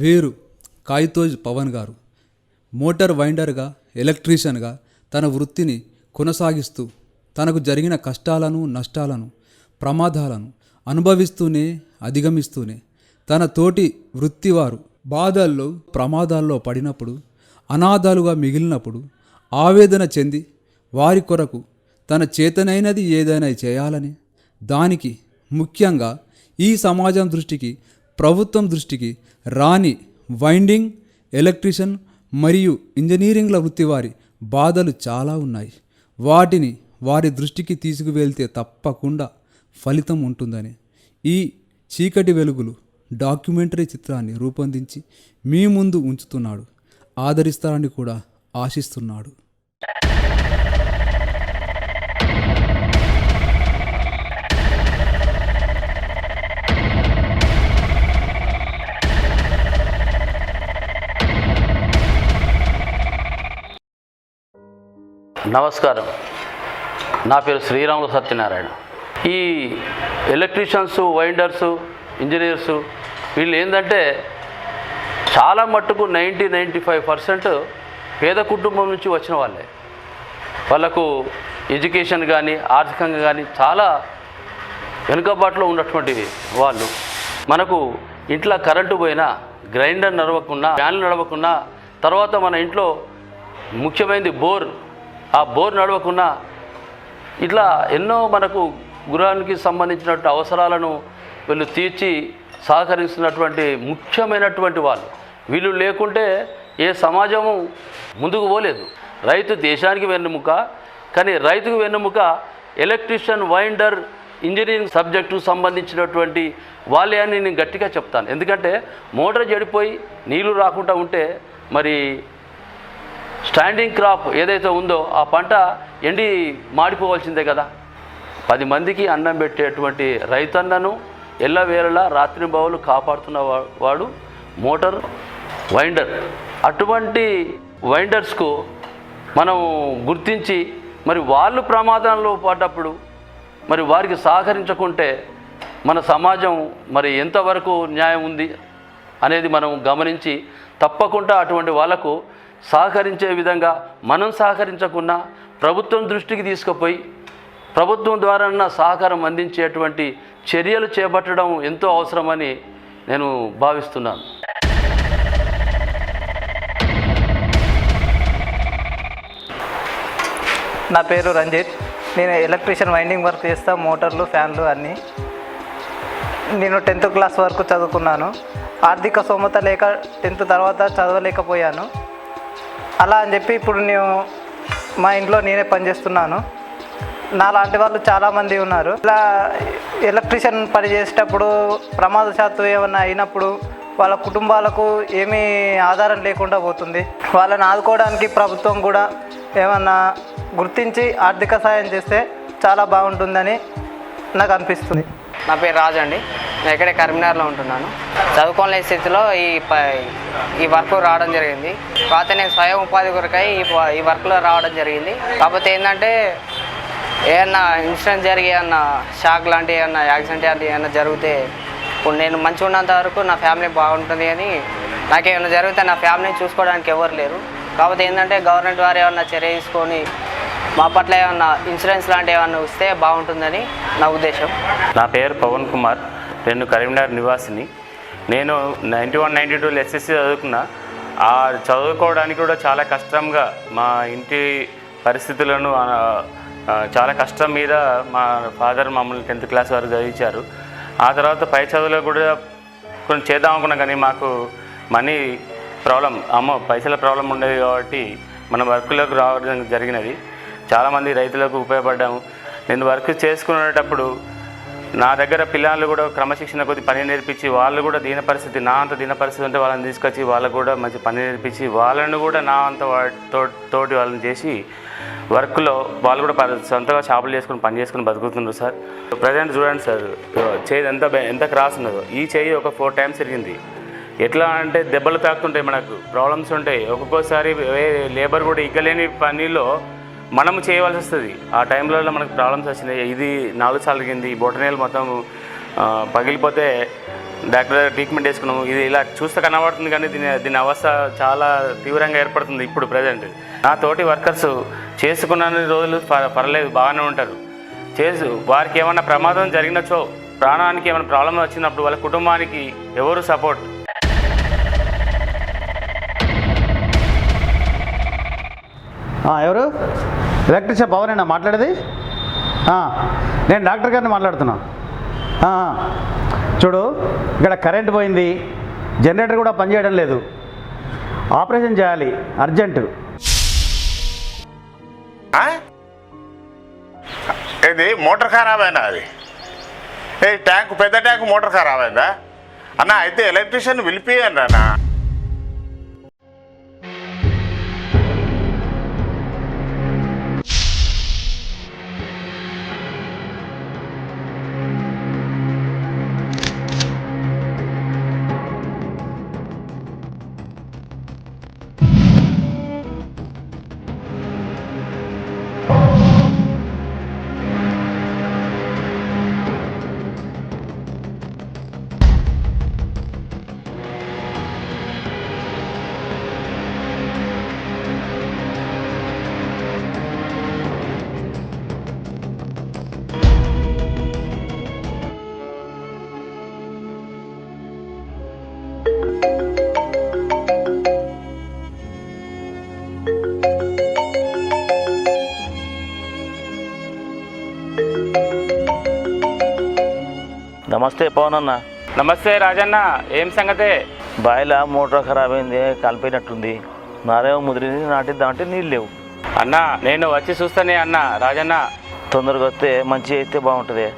వీరు. కాయితోజ్ పవన్ గారు. మోటార్ వైండర్గా ఎలక్ట్రీషియన్గా తన వృత్తిని కొనసాగిస్తూ తనకు జరిగిన కష్టాలను నష్టాలను ప్రమాదాలను అనుభవిస్తూనే అధిగమిస్తూనే తన తోటి వృత్తివారు బాధల్లో ప్రమాదాల్లో పడినప్పుడు అనాథాలుగా మిగిలినప్పుడు ఆవేదన చెంది వారి కొరకు తన చేతనైనది ఏదైనా చేయాలని దానికి ముఖ్యంగా ఈ సమాజం దృష్టికి ప్రభుత్వం దృష్టికి రాని వైండింగ్ ఎలక్ట్రీషియన్ మరియు ఇంజనీరింగ్ల వృత్తి వారి బాధలు చాలా ఉన్నాయి. వాటిని వారి దృష్టికి తీసుకువెళ్తే తప్పకుండా ఫలితం ఉంటుందని. ఈ చీకటి వెలుగులు డాక్యుమెంటరీ చిత్రాన్ని రూపొందించి మీ ముందు ఉంచుతున్నాడు. ఆదరిస్తారని కూడా ఆశిస్తున్నాడు. నమస్కారం. నా పేరు శ్రీరాములు సత్యనారాయణ. ఈ ఎలక్ట్రీషియన్స్ వైండర్స్ ఇంజనీర్స్ వీళ్ళు ఏంటంటే చాలా మట్టుకు నైంటీ నైంటీ ఫైవ్ పర్సెంట్ పేద కుటుంబం నుంచి వచ్చిన వాళ్ళే. వాళ్ళకు ఎడ్యుకేషన్ కానీ ఆర్థికంగా కానీ చాలా వెనుకబాటులో ఉన్నటువంటి వాళ్ళు. మనకు ఇంట్లో కరెంటు పోయినా గ్రైండర్ నడవకున్నా ఫ్యాన్లు నడవకున్నా తర్వాత మన ఇంట్లో ముఖ్యమైనది బోర్. ఆ బోర్ నడవకున్నా ఇట్లా ఎన్నో మనకు గృహానికి సంబంధించినటువంటి అవసరాలను వీళ్ళు తీర్చి సహకరిస్తున్నటువంటి ముఖ్యమైనటువంటి వాళ్ళు. వీళ్ళు లేకుంటే ఏ సమాజము ముందుకు పోలేదు. రైతు దేశానికి వెన్నెముక కానీ రైతుకు వెన్నెముక ఎలక్ట్రీషియన్ వైండర్ ఇంజనీరింగ్ సబ్జెక్టుకు సంబంధించినటువంటి వాళ్ళే అని నేను గట్టిగా చెప్తాను. ఎందుకంటే మోటార్ చెడిపోయి నీళ్ళు రాకుండా ఉంటే మరి స్టాండింగ్ క్రాప్ ఏదైతే ఉందో ఆ పంట ఎండి మాడిపోవాల్సిందే కదా. పది మందికి అన్నం పెట్టేటువంటి రైతన్నను ఎల్లవేళలా రాత్రి బావులు కాపాడుతున్న వాడు మోటార్ వైండర్. అటువంటి వైండర్స్కు మనం గుర్తించి మరి వాళ్ళు ప్రమాదంలో పడ్డప్పుడు మరి వారికి సహకరించకుంటే మన సమాజం మరి ఎంతవరకు న్యాయం ఉంది అనేది మనం గమనించి తప్పకుండా అటువంటి వాళ్ళకు సహకరించే విధంగా మనం సహకరించకున్నా ప్రభుత్వం దృష్టికి తీసుకుపోయి ప్రభుత్వం ద్వారా సహకారం అందించేటువంటి చర్యలు చేపట్టడం ఎంతో అవసరమని నేను భావిస్తున్నాను. నా పేరు రంజిత్. నేను ఎలక్ట్రీషియన్ వైండింగ్ వర్క్ చేస్తా మోటార్లు ఫ్యాన్లు అన్నీ. నేను టెన్త్ క్లాస్ వరకు చదువుకున్నాను. ఆర్థిక సోమత లేక టెన్త్ తర్వాత చదవలేకపోయాను. అలా అని చెప్పి ఇప్పుడు నేను మా ఇంట్లో నేనే పనిచేస్తున్నాను. నాలాంటి వాళ్ళు చాలామంది ఉన్నారు. ఇలా ఎలక్ట్రీషియన్ పని చేసేటప్పుడు ప్రమాదశాత్తు ఏమన్నా అయినప్పుడు వాళ్ళ కుటుంబాలకు ఏమీ ఆధారం లేకుండా పోతుంది. వాళ్ళని ఆదుకోవడానికి ప్రభుత్వం కూడా ఏమన్నా గుర్తించి ఆర్థిక సాయం చేస్తే చాలా బాగుంటుందని నాకు అనిపిస్తుంది. నా పేరు రాజు అండి. నేను ఇక్కడే కరీంనగర్లో ఉంటున్నాను. చదువుకోలేని స్థితిలో ఈ ఈ వర్క్ రావడం జరిగింది. కాకపోతే నేను స్వయం ఉపాధి కొరకై ఈ ఈ వర్క్లో రావడం జరిగింది. కాకపోతే ఏంటంటే ఏమన్నా ఇన్సిడెంట్ జరిగి ఏమన్నా షాక్ లాంటి ఏమన్నా యాక్సిడెంట్ లాంటి ఏమన్నా జరిగితే ఇప్పుడు నేను మంచిగా ఉన్నంత వరకు నా ఫ్యామిలీ బాగుంటుంది అని నాకేమైనా జరిగితే నా ఫ్యామిలీని చూసుకోవడానికి ఎవరు లేరు. కాకపోతే ఏంటంటే గవర్నమెంట్ వారు ఏమన్నా చర్య తీసుకొని మా పట్ల ఏమన్నా ఇన్సూరెన్స్ లాంటివి ఏమన్నా వస్తే బాగుంటుందని నా ఉద్దేశం. నా పేరు పవన్ కుమార్. నేను కరీంనగర్ నివాసిని. నేను నైంటీ వన్ నైంటీ టూలో ఎస్ఎస్సి చదువుకున్నా. ఆ చదువుకోవడానికి కూడా చాలా కష్టంగా మా ఇంటి పరిస్థితులను చాలా కష్టం మీద మా ఫాదర్ మమ్మల్ని టెన్త్ క్లాస్ వరకు చదివించారు. ఆ తర్వాత పై చదువులో కూడా కొంచెం చేద్దాం అనుకున్నా కానీ మాకు మనీ ప్రాబ్లం అమ్మో పైసల ప్రాబ్లం ఉండేది కాబట్టి మన వర్క్లోకి రావడం జరిగినది. చాలామంది రైతులకు ఉపయోగపడ్డాము. నేను వర్క్ చేసుకునేటప్పుడు నా దగ్గర పిల్లలు కూడా క్రమశిక్షణ కొద్ది పని నేర్పించి వాళ్ళు కూడా దీన పరిస్థితి నా అంత దీన పరిస్థితి ఉంటే వాళ్ళని తీసుకొచ్చి వాళ్ళకు కూడా మంచి పని నేర్పించి వాళ్ళను కూడా నా అంత వా- తో- తోటి వాళ్ళని చేసి వర్క్లో వాళ్ళు కూడా ప- సొంతగా షాపులు చేసుకుని పని చేసుకుని బతుకుతున్నారు సార్. ప్రజెంట్ చూడండి సార్ చేయి ఎంత ఎంత క్రాస్ ఉన్నదో. ఈ చేయి ఒక ఫోర్ టైమ్స్ తిరిగింది. ఎట్లా అంటే దెబ్బలు తాకుతుంటాయి మనకు ప్రాబ్లమ్స్ ఉంటాయి. ఒక్కొక్కసారి లేబర్ కూడా ఇగ్గలేని పనిలో మనం చేయవలసి వస్తుంది. ఆ టైంలో మనకు ప్రాబ్లమ్స్ వచ్చినాయి. ఇది నాలుగు సార్లు కింది బొటనేలు మొత్తం పగిలిపోతే డాక్టర్ దగ్గర ట్రీట్మెంట్ వేసుకున్నాము ఇది ఇలా చూస్తే కనబడుతుంది కానీ దీని దీని అవస్థ చాలా తీవ్రంగా ఏర్పడుతుంది ఇప్పుడు ప్రజెంట్. నా తోటి వర్కర్స్ చేసుకున్న రోజులు ప- పర్లేదు బాగానే ఉంటారు. చేసు వారికి ఏమైనా ప్రమాదం జరిగినచో ప్రాణానికి ఏమైనా ప్రాబ్లం వచ్చినప్పుడు వాళ్ళ కుటుంబానికి ఎవరు సపోర్ట్? ఎవరు? ఎలక్ట్రిషియన్ పవనేనా మాట్లాడేది? నేను డాక్టర్ గారిని మాట్లాడుతున్నా. చూడు ఇక్కడ కరెంట్ పోయింది. జనరేటర్ కూడా పనిచేయడం లేదు. ఆపరేషన్ చేయాలి. అర్జెంటు ఇది మోటార్ ఖరాబ్ అయినా అది? ఏ ట్యాంక్ పెద్ద ట్యాంక్ మోటార్ ఖరాబ్ అయిందా అన్న అయితే ఎలక్ట్రీషియన్ పిలిపియండి అన్న. అన్న నమస్తే రాజన్న ఏం సంగతే? బాయిల మోటార్ ఖరాబ్ అయింది కలిపోయినట్టుంది. నారేమో ముదిరింది నాటిద్దామంటే నీళ్ళు లేవు అన్న నేను వచ్చి చూస్తానే అన్న రాజన్న. తొందరగా వస్తే మంచి అయితే బాగుంటుంది.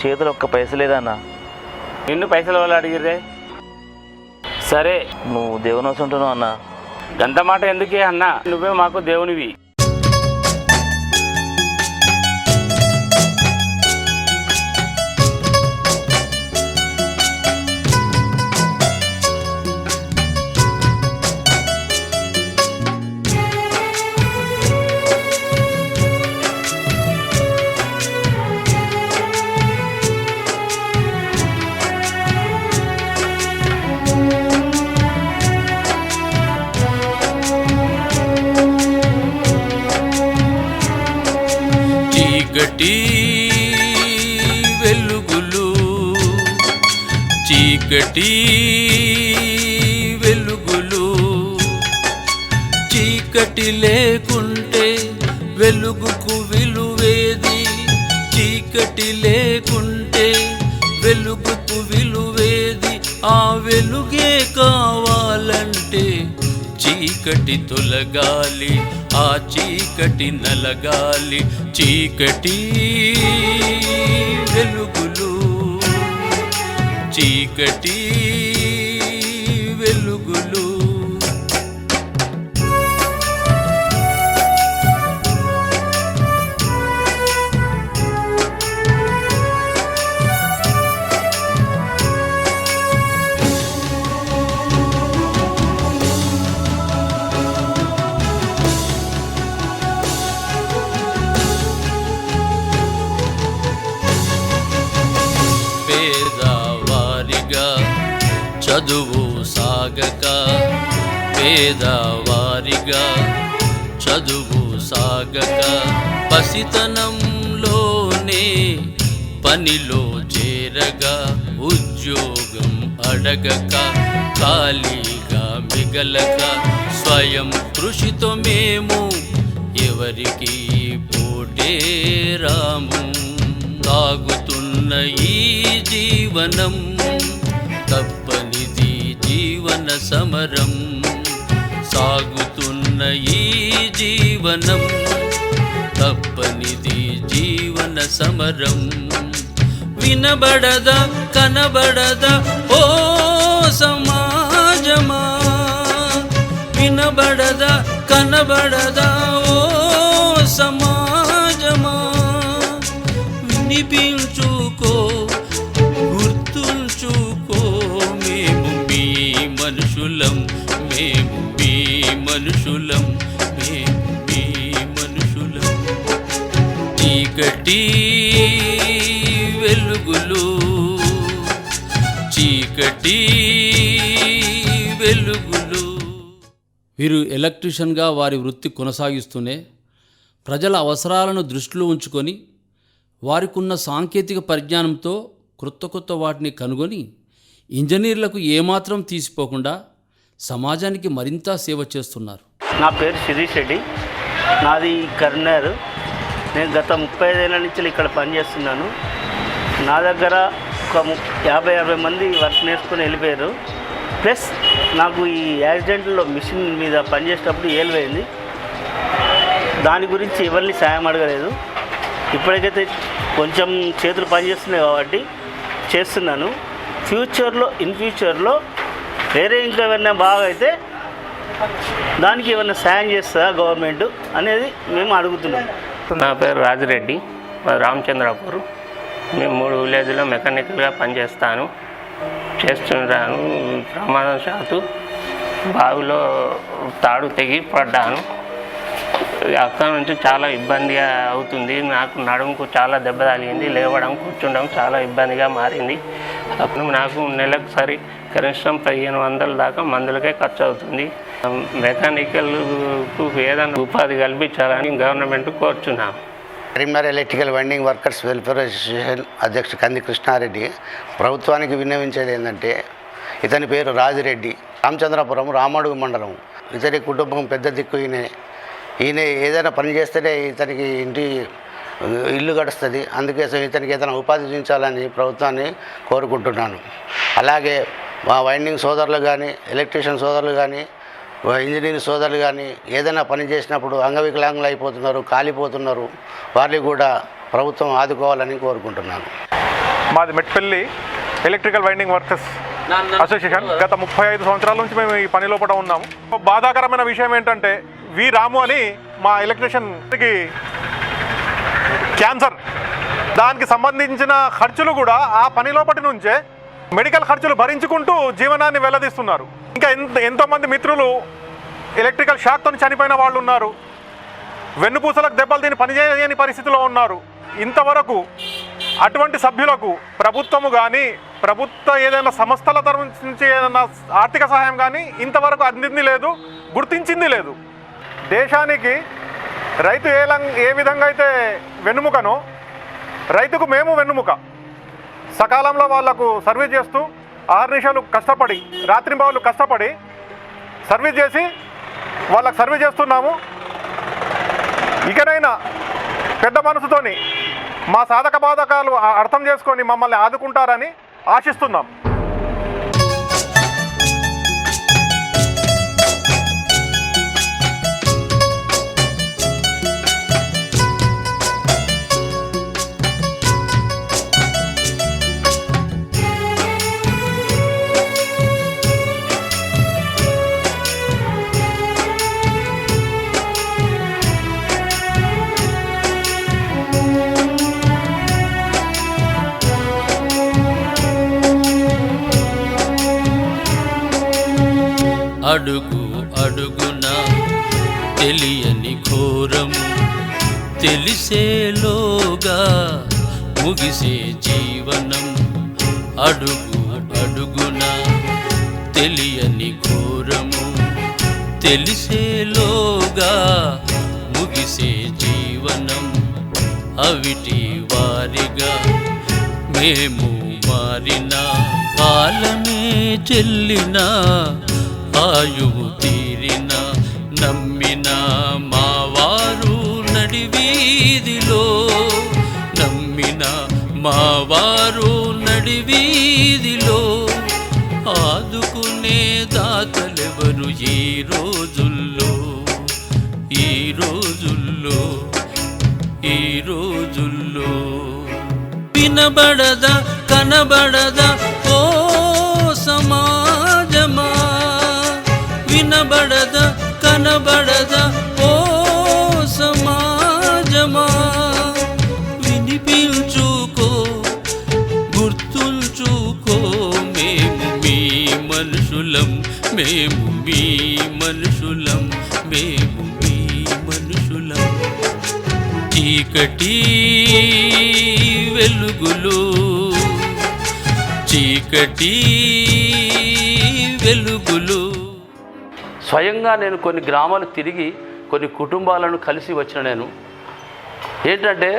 చేతిలో ఒక్క పైస లేదన్న. నిన్ను పైసలు వాళ్ళు అడిగిరే సరే. నువ్వు దేవుని వస్తు ఉంటున్నావు అన్న. గంత మాట ఎందుకే అన్న? నువ్వే మాకు దేవునివి. ఆ వెలుగే కావాలంటే చీకటి తొలగాలి ఆ చీకటి నలగాలి. చీకటి వెలుగులు చీకటి చదువు సాగక పేదవారిగా చదువు సాగక పసితనంలోనే పనిలో చేరగా ఉద్యోగం అడగక ఖాళీగా మిగలక స్వయం కృషితో మేము ఎవరికి పోటే రాము. తాగుతున్న ఈ జీవనం జీవన సమరం సాగుతున్న ఈ జీవనం. తప్పనిది జీవన సమరం. వినబడద కనబడద ఓ సమాజమా? వినబడద కనబడద చీకటి వెలుగులు చీకటి వెలుగులు. వీరు ఎలక్ట్రీషియన్గా వారి వృత్తి కొనసాగిస్తూనే ప్రజల అవసరాలను దృష్టిలో ఉంచుకొని వారికున్న సాంకేతిక పరిజ్ఞానంతో క్రొత్త కొత్త వాటిని కనుగొని ఇంజనీర్లకు ఏమాత్రం తీసిపోకుండా సమాజానికి మరింత సేవ చేస్తున్నారు. నా పేరు శిరీష్ రెడ్డి. నాది కర్నూలు. నేను గత ముప్పై ఐదేళ్ళ నుంచి ఇక్కడ పనిచేస్తున్నాను. నా దగ్గర ఒక ము- యాభై అరవై మంది వర్క్ నేర్చుకొని వెళ్ళిపోయారు. ప్లస్ నాకు ఈ యాక్సిడెంట్లో మిషన్ మీద పనిచేసేటప్పుడు ఏలిపోయింది. దాని గురించి ఎవరిని సాయం అడగలేదు. ఇప్పటికైతే కొంచెం చేతులు పనిచేస్తున్నాయి కాబట్టి చేస్తున్నాను. ఫ్యూచర్లో ఇన్ ఫ్యూచర్లో వేరే ఇంకా ఏమైనా బాగా అయితే దానికి ఏమైనా సాయం చేస్తుందా గవర్నమెంట్ అనేది మేము అడుగుతున్నాం. నా పేరు రాజిరెడ్డి రామచంద్రాపూర్. మేము మూడు విలేజ్లో మెకానికల్గా పనిచేస్తాను. చేస్తుంటాను ప్రమాదం శాతు బావిలో తాడు తెగి పడ్డాను. అక్కడ నుంచి చాలా ఇబ్బందిగా అవుతుంది. నాకు నడుముకు చాలా దెబ్బ తగిలింది లేవడం కూర్చుండడం చాలా ఇబ్బందిగా మారింది. అప్పుడు నాకు నెలకు సరి కనిష్టం పదిహేను వందల దాకా మందులకే ఖర్చు అవుతుంది. మెకానికల్కు ఏదైనా ఉపాధి కల్పించాలని గవర్నమెంట్ కోరుచున్నాను Karimnagar electrical winding workers welfare association అధ్యక్షుడు కంది కృష్ణారెడ్డి ప్రభుత్వానికి విన్నవించేది ఏంటంటే ఇతని పేరు రాజిరెడ్డి రామచంద్రపురం రామడుగు మండలం. ఇతని కుటుంబం పెద్ద దిక్కు ఈయన. ఈయన ఏదైనా పని చేస్తేనే ఇతనికి ఇంటి ఇల్లు గడుస్తుంది. అందుకోసం ఇతనికి ఏదైనా ఉపాధి చూపించాలని ప్రభుత్వాన్ని కోరుకుంటున్నాను. అలాగే మా వైండింగ్ సోదరులు కానీ ఎలక్ట్రీషియన్ సోదరులు కానీ ఇంజనీరింగ్ సోదరులు కానీ ఏదైనా పని చేసినప్పుడు అంగవికలాంగులు అయిపోతున్నారు కాలిపోతున్నారు వారిని కూడా ప్రభుత్వం ఆదుకోవాలని కోరుకుంటున్నాను. మాది Metpalli electrical winding workers association. గత ముప్పై ఐదు సంవత్సరాల నుంచి మేము ఈ పని లోపల ఉన్నాము బాధాకరమైన విషయం ఏంటంటే వి రాము అని మా ఎలక్ట్రీషియన్కి క్యాన్సర్. దానికి సంబంధించిన ఖర్చులు కూడా ఆ పని లోపటి నుంచే మెడికల్ ఖర్చులు భరించుకుంటూ జీవనాన్ని వెల్లదీస్తున్నారు. ఇంకా ఎంత ఎంతోమంది మిత్రులు ఎలక్ట్రికల్ షాక్తో చనిపోయిన వాళ్ళు ఉన్నారు. వెన్నుపూసలకు దెబ్బలు తిని పనిచేయని పరిస్థితిలో ఉన్నారు. ఇంతవరకు అటువంటి సభ్యులకు ప్రభుత్వము కానీ ప్రభుత్వ ఏదైనా సంస్థల తరఫు నుంచి ఏదైనా ఆర్థిక సహాయం కానీ ఇంతవరకు అందింది లేదు గుర్తించింది లేదు. దేశానికి రైతు ఏ ఏ విధంగా అయితే వెన్నుముకనో రైతుకు మేము వెన్నుముక. సకాలంలో వాళ్ళకు సర్వీస్ చేస్తూ ఆరు నిమిషాలు కష్టపడి రాత్రింబావులు కష్టపడి సర్వీస్ చేసి వాళ్ళకు సర్వీస్ చేస్తున్నాము. ఇకనైనా పెద్ద మనసుతోని మా సాధక బాధకాలు అర్థం చేసుకొని మమ్మల్ని ఆదుకుంటారని ఆశిస్తున్నాం. అడుగు అడుగున తెలియని ఘోరము తెలిసేలోగా ముగిసే జీవనం అడుగు అడుగున తెలియని ఘోరము తెలిసేలోగా ముగిసే జీవనం అవిటి వారిగా మేము మారిన కాలమే చెల్లినా ఆయువు తీరిన నమ్మిన మావారు నడివీధిలో. నమ్మిన మావారు నడివీధిలో. ఆదుకునే దాతలెవరు ఈ రోజుల్లో? ఈ రోజుల్లో ఈ రోజుల్లో. వినబడదా కనబడదా కనబడద కనబడద ఓ సమాజమా? వినిపించుకో గుర్తుంచుకో మేము మీ మనుషులం మేము మీ మనుషులం మేము మీ మనుషులం. చీకటి వెలుగులు చీకటి వెలుగులు. స్వయంగా నేను కొన్ని గ్రామాలు తిరిగి కొన్ని కుటుంబాలను కలిసి వచ్చిన నేను. ఏంటంటే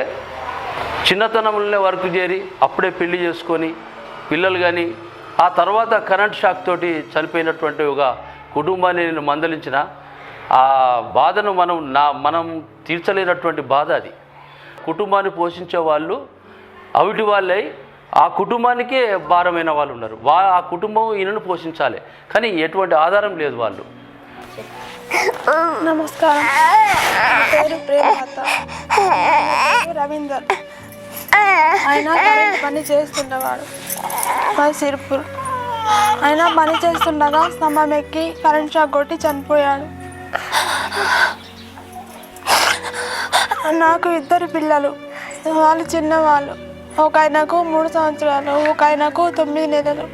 చిన్నతనంలోనే వర్క్ చేరి అప్పుడే పెళ్ళి చేసుకొని పిల్లలు కానీ ఆ తర్వాత కరెంట్ షాక్ తోటి చనిపోయినటువంటి ఒక కుటుంబాన్ని నేను మందలించిన. ఆ బాధను మనం నా మనం తీర్చలేనటువంటి బాధ అది. కుటుంబాన్ని పోషించే వాళ్ళు అవిటి వాళ్ళై ఆ కుటుంబానికే భారమైన వాళ్ళు ఉన్నారు. వా ఆ కుటుంబం ఈయనను పోషించాలి. కానీ ఎటువంటి ఆధారం లేదు వాళ్ళు. నమస్కారం. నా పేరు ప్రేమలత. రవీందర్. ఆయన పని చేస్తుండేవాడు. మాది ఆయన పని చేస్తుండగా స్తంభం ఎక్కి కరెంట్ షాక్ కొట్టి చనిపోయాడు. నాకు ఇద్దరు పిల్లలు. వాళ్ళు చిన్నవాళ్ళు. ఒక ఆయనకు మూడు సంవత్సరాలు ఒక ఆయనకు తొమ్మిది నెలలు.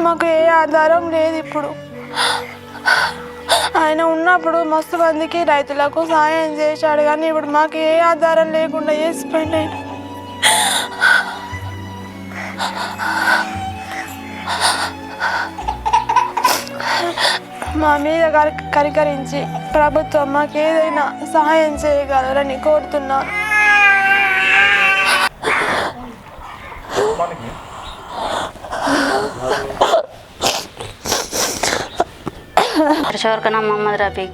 మాకు ఏ ఆధారం లేదు ఇప్పుడు. ఆయన ఉన్నప్పుడు మస్తు మందికి రైతులకు సహాయం చేశాడు కానీ ఇప్పుడు మాకు ఏ ఆధారం లేకుండా చేసిపోయింది ఆయన మా మీద కరికరించి ప్రభుత్వం మాకు ఏదైనా సహాయం చేయగలరని కోరుతున్నాను शोर का नाम मोहम्मद रफ़ीक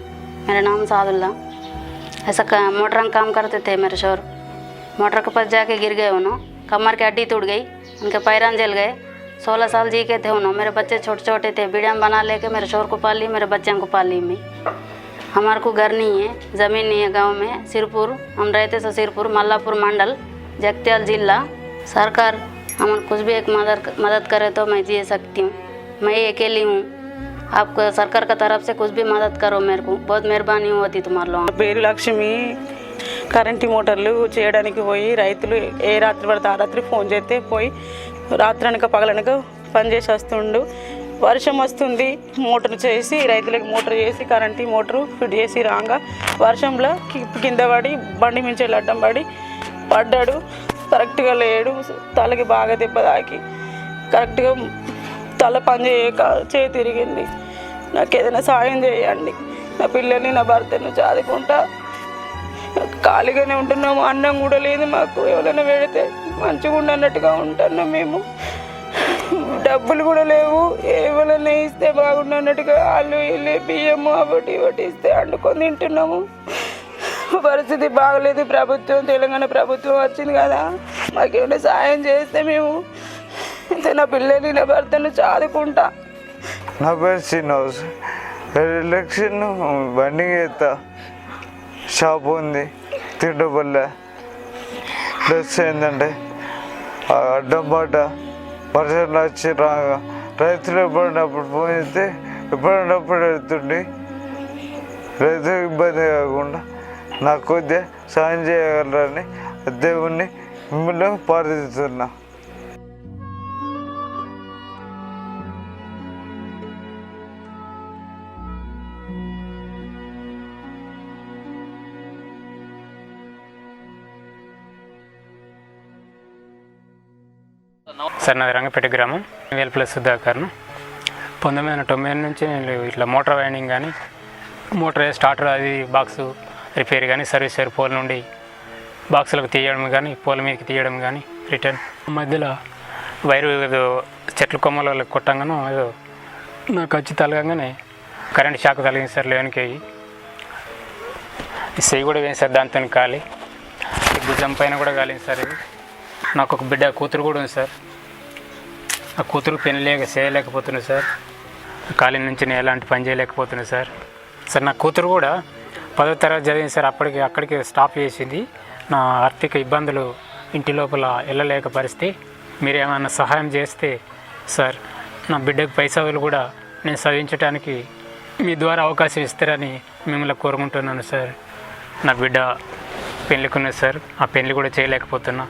मेरा नाम सादुल्ला ऐसा का, मोटर का काम करते थे मेरे शोर मोटर के पास जाके गिर गए उन्होंने कमर की हड्डी टूट गई उनके पैरान जल गए सोलह साल जी के थे उन्होंने मेरे बच्चे छोटे छोटे थे बीडियाम बना लेके मेरे शोर को पाल ली मेरे बच्चों को पाल ली मैं हमारे को घर नहीं है ज़मीन नहीं है गाँव में सिरपुर हम रहते थे सिरपुर मल्लापुर मंडल जगत्याल जिला सरकार हमारे कुछ भी एक मदद मदद करे तो मैं जी सकती हूँ मैं अकेली हूँ आपको सरकार का तरफ से कुछ भी मदद करो मेरे को बहुत मेहरबानी होती तुम्हारे लोगों పేరు లక్ష్మి కరెంటు మోటార్లు చేయడానికి పోయి రైతులు ఏ రాత్రి పడితే ఆ రాత్రి ఫోన్ చేస్తే పోయి రాత్రి అనక పగలనక పని చేసి వస్తుండు వర్షం వస్తుంది మోటార్ చేసి రైతులకు మోటార్ చేసి కరెంటు మోటార్ ఫిట్ చేసి రాగా వర్షంలో కి- కింద పడి బండి మించి అడ్డం పడి పడ్డాడు కరెక్ట్గా లేడు తలకి బాగా దెబ్బ తాకి కరెక్ట్గా తల పని చేయక చేయి తిరిగింది. నాకు ఏదైనా సాయం చేయండి. నా పిల్లల్ని నా భర్తను చదువుకుంటా ఖాళీగానే ఉంటున్నాము అన్నం కూడా లేదు మాకు. ఎవరైనా పెడితే మంచిగా ఉండన్నట్టుగా ఉంటున్నాం మేము. డబ్బులు కూడా లేవు. ఎవరైనా ఇస్తే బాగుండన్నట్టుగా వాళ్ళు వీళ్ళు బియ్యము ఒకటి ఒకటి ఇస్తే వండుకొని తింటున్నాము. పరిస్థితి బాగలేదు. ప్రభుత్వం తెలంగాణ ప్రభుత్వం వచ్చింది కదా. మాకేమైనా సాయం చేస్తే మేము నా పిల్లని నా భర్తను చాదుకుంటా. నా పేరు శ్రీనివాస్ ఎలక్షన్ బండి చేస్తా షాప్ ఉంది తింటపల్లె ప్లస్ ఏంటంటే ఆ అడ్డం పాట వర్షాలు వచ్చి రాగా రైతులు ఎప్పుడప్పుడు పోయితే చేస్తే ఎప్పుడప్పుడు వెళ్తుండి రైతులకు ఇబ్బంది కాకుండా నాకు కొద్దిగా సాయం చేయగలరని దేవుణ్ణి మిమ్మల్ని ప్రార్థిస్తున్నా. సార్ నాది రంగపేట గ్రామం. వేల్ ప్లస్ సుధాకర్ను. పంతొమ్మిది వందల తొంభై ఎనిమిది నుంచి నేను ఇట్లా మోటార్ వైండింగ్ కానీ మోటార్ స్టార్టర్ అది బాక్స్ రిపేర్ కానీ సర్వీసర్ పోల్ నుండి బాక్సులకు తీయడం కానీ పోల్ మీదకి తీయడం కానీ రిటర్న్. మధ్యలో వైరు ఏదో చెట్ల కొమ్మల కొట్టంగానో ఏదో నాకు వచ్చి తలగంగానే కరెంట్ షాక్ తగిలింది సార్ లేనికి సెయ్యి కూడా వేయింది సార్ దాంతో కాలి భుజం పైన కూడా కాలింది సార్ ఇది. నాకు ఒక బిడ్డ కూతురు కూడా ఉంది సార్. ఆ కూతురు పెళ్ళి లేక చేయలేకపోతున్నాను సార్. కాలేజీ నుంచి నేను ఎలాంటి పని చేయలేకపోతున్నాను సార్. సార్ నా కూతురు కూడా పదో తరగతి చదివింది సార్. అప్పటికి అక్కడికి స్టాప్ చేసింది. నా ఆర్థిక ఇబ్బందులు ఇంటి లోపల వెళ్ళలేక పరిస్థితి. మీరు ఏమైనా సహాయం చేస్తే సార్ నా బిడ్డకు పైసలు కూడా నేను చదివించడానికి మీ ద్వారా అవకాశం ఇస్తారని మిమ్మల్ని కోరుకుంటున్నాను సార్. నా బిడ్డ పెళ్ళికున్నది సార్. ఆ పెళ్ళి కూడా చేయలేకపోతున్నా.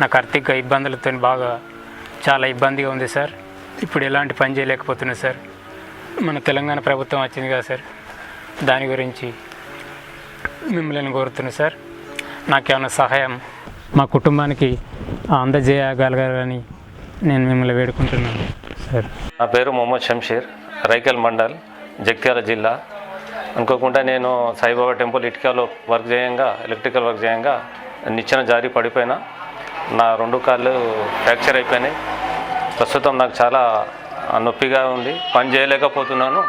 నాకు ఆర్థిక ఇబ్బందులతో బాగా చాలా ఇబ్బందిగా ఉంది సార్. ఇప్పుడు ఎలాంటి పని చేయలేకపోతున్నా సార్. మన తెలంగాణ ప్రభుత్వం వచ్చింది కదా సార్. దాని గురించి మిమ్మల్ని కోరుతున్నా సార్. నాకేమైనా సహాయం మా కుటుంబానికి అందజేయగలగాలని నేను మిమ్మల్ని వేడుకుంటున్నాను సార్. నా పేరు మొహమ్మద్ షంషీర్ రైకల్ మండల్ జగిత్యాల జిల్లా. అనుకోకుండా నేను సాయిబాబా టెంపుల్ ఇటుకలో వర్క్ చేయంగా ఎలక్ట్రికల్ వర్క్ చేయంగా నిచ్చెన జారి పడిపోయినా. నా రెండు కాళ్ళు ఫ్రాక్చర్ అయిపోయినాయి. ప్రస్తుతం నాకు చాలా నొప్పిగా ఉంది. పని చేయలేకపోతున్నాను.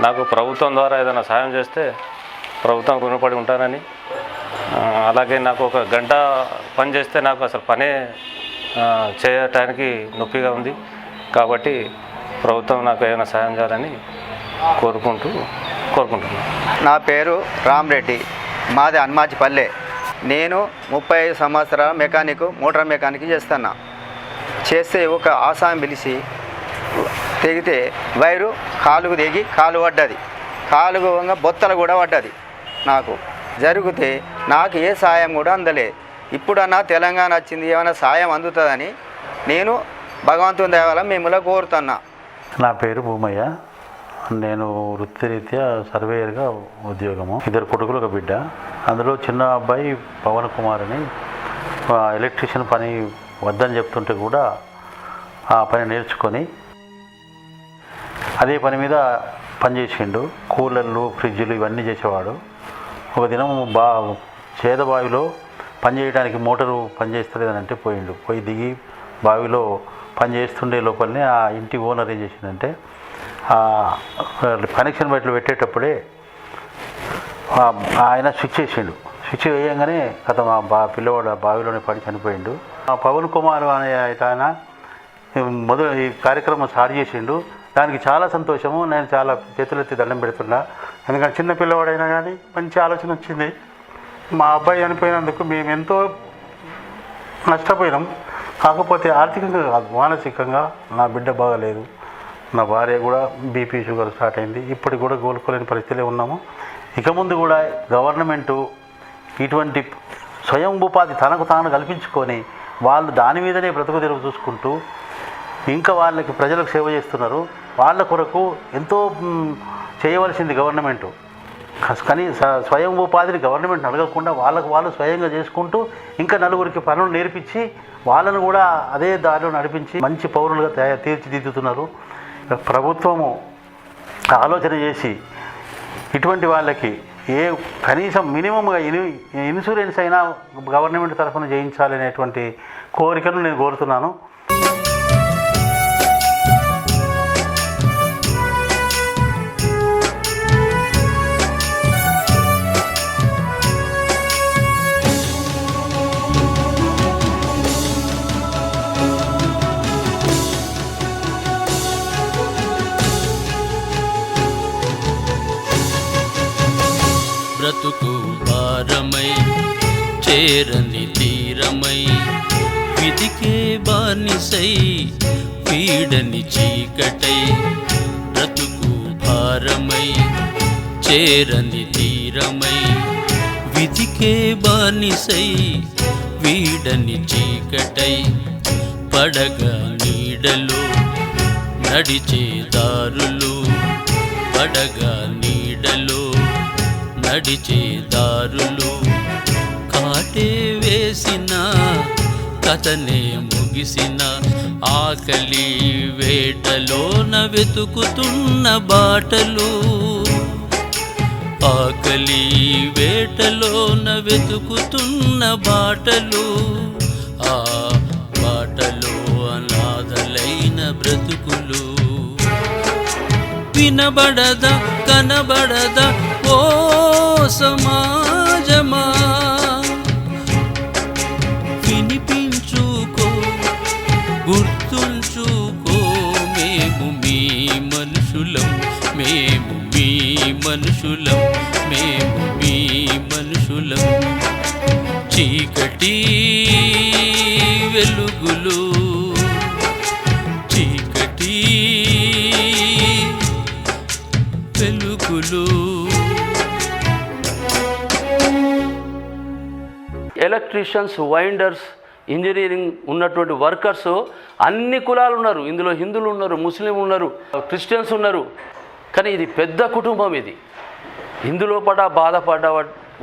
నాకు ప్రభుత్వం ద్వారా ఏదైనా సాయం చేస్తే ప్రభుత్వం రుణపడి ఉంటానని. అలాగే నాకు ఒక గంట పని చేస్తే నాకు అసలు పనే చేయటానికి నొప్పిగా ఉంది. కాబట్టి ప్రభుత్వం నాకు ఏదైనా సాయం చేయాలని కోరుకుంటూ కోరుకుంటున్నాను. నా పేరు రామరెడ్డి మాది హనుమాజిపల్లె. నేను ముప్పై ఐదు సంవత్సరాల మెకానిక్ మోటార్ మెకానిక్ చేస్తున్నా. చేస్తే ఒక ఆసాం పిలిచి తెగితే వైరు కాలుకు తెగి కాలు పడ్డది. కాలుకు బొత్తలు కూడా పడ్డది నాకు. జరిగితే నాకు ఏ సాయం కూడా అందలేదు. ఇప్పుడన్నా తెలంగాణ వచ్చింది ఏమైనా సాయం అందుతుందని నేను భగవంతుని దేవాల మిమ్మల్ని కోరుతున్నా. నా పేరు భూమయ్య. నేను వృత్తిరీత్యా సర్వేయర్గా ఉద్యోగము. ఇద్దరు కొడుకులు ఒక బిడ్డ. అందులో చిన్న అబ్బాయి పవన్ కుమార్ అని ఎలక్ట్రీషియన్ పని వద్దని చెప్తుంటే కూడా ఆ పని నేర్చుకొని అదే పని మీద పనిచేసిండు. కూలర్లు ఫ్రిడ్జ్లు ఇవన్నీ చేసేవాడు. ఒక దినం బా చేద బావిలో పని చేయడానికి మోటారు పనిచేస్తలేదనంటే అంటే పోయిండు. పోయి దిగి బావిలో పని చేస్తుండే లోపలనే ఆ ఇంటి ఓనర్ ఏం చేసిందంటే కనెక్షన్ బయట పెట్టేటప్పుడే ఆయన స్విచ్ చేసిండు. స్విచ్ వేయంగానే అతను మా బా పిల్లవాడు ఆ బావిలోనే పడి చనిపోయిండు. ఆ పవన్ కుమార్ అనే ఆయన మొదలు ఈ కార్యక్రమం స్టార్ట్ చేసిండు. దానికి చాలా సంతోషము నేను చాలా చేతులెత్తి దండం పెడుతున్నా. ఎందుకంటే చిన్న పిల్లవాడైనా కానీ మంచి ఆలోచన వచ్చింది. మా అబ్బాయి చనిపోయినందుకు మేము ఎంతో నష్టపోయినాం. కాకపోతే ఆర్థికంగా కాదు మానసికంగా నా బిడ్డ బాగలేదు. నా భార్య కూడా బీపీ షుగర్ స్టార్ట్ అయింది. ఇప్పటికి కూడా కోలుకోలేని పరిస్థితిలో ఉన్నాము. ఇక ముందు కూడా గవర్నమెంటు ఇటువంటి స్వయం ఉపాధి తనకు తాను కల్పించుకొని వాళ్ళు దాని మీదనే బ్రతుకు తెరువు చూసుకుంటూ ఇంకా వాళ్ళకి ప్రజలకు సేవ చేస్తున్నారు. వాళ్ళ కొరకు ఎంతో చేయవలసింది గవర్నమెంటు. కానీ స- స్వయం ఉపాధిని గవర్నమెంట్ అడగకుండా వాళ్ళకు వాళ్ళు స్వయంగా చేసుకుంటూ ఇంకా నలుగురికి పనులు నేర్పించి వాళ్ళను కూడా అదే దారిలో నడిపించి మంచి పౌరులుగా తీర్చిదిద్దుతున్నారు. ప్రభుత్వము ఆలోచన చేసి ఇటువంటి వాళ్ళకి ఏ కనీసం మినిమంగా ఇన్ ఇన్సూరెన్స్ అయినా గవర్నమెంట్ తరఫున చేయించాలనేటువంటి కోరికను నేను కోరుతున్నాను. బ్రతుకు భారమై చేరని తీరమై విధికే బానిసై పీడని చీకటై బ్రతుకు భారమై చేరని తీరమై విధికే బానిసై వీడని చీకటై పడగ నీడలు నడిచే దారులు పడగ నడిచే దారులు కాటే వేసిన కథనే ముగిసిన ఆకలి వేటలోన వెతుకుతున్న బాటలు. ఆకలి వేటలోన వెతుకుతున్న బాటలు. ఆ బాటలో అనాథలైన బ్రతుకులు. వినబడదా కనబడద? ఓ సమాజమా? వినిపించుకో గుర్తుంచుకో మేము మీ మనుషులం మేము మీ మనుషులం మేము మీ మనుషులం. చీకటి వెలుగులు ఎలక్ట్రీషియన్స్ వైండర్స్ ఇంజనీరింగ్ ఉన్నటువంటి వర్కర్స్ అన్ని కులాలు ఉన్నారు. ఇందులో హిందువులు ఉన్నారు ముస్లింలు ఉన్నారు క్రిస్టియన్స్ ఉన్నారు. కానీ ఇది పెద్ద కుటుంబం ఇది. ఇందులో పడ బాధపడ్డ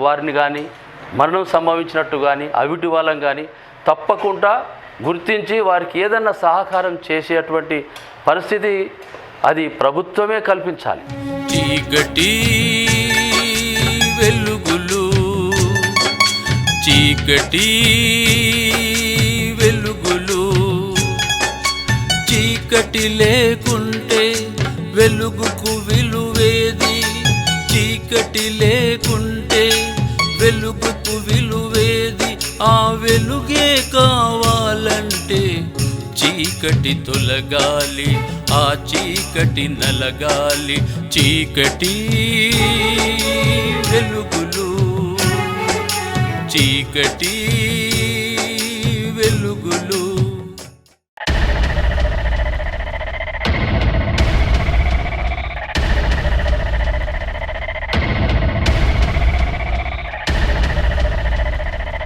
వారిని కానీ మరణం సంభవించినట్టు కానీ అవిటి వాళ్ళం కానీ తప్పకుండా గుర్తించి వారికి ఏదన్నా సహకారం చేసేటువంటి పరిస్థితి అది ప్రభుత్వమే కల్పించాలి. చీకటి చీకటి వెలుగులు. చీకటి లేకుంటే వెలుగుకు విలువేది? చీకటి లేకుంటే వెలుగుకు విలువేది? ఆ వెలుగే కావాలంటే చీకటి తొలగాలి ఆ చీకటి నలగాలి. చీకటి వెలుగు చీకటి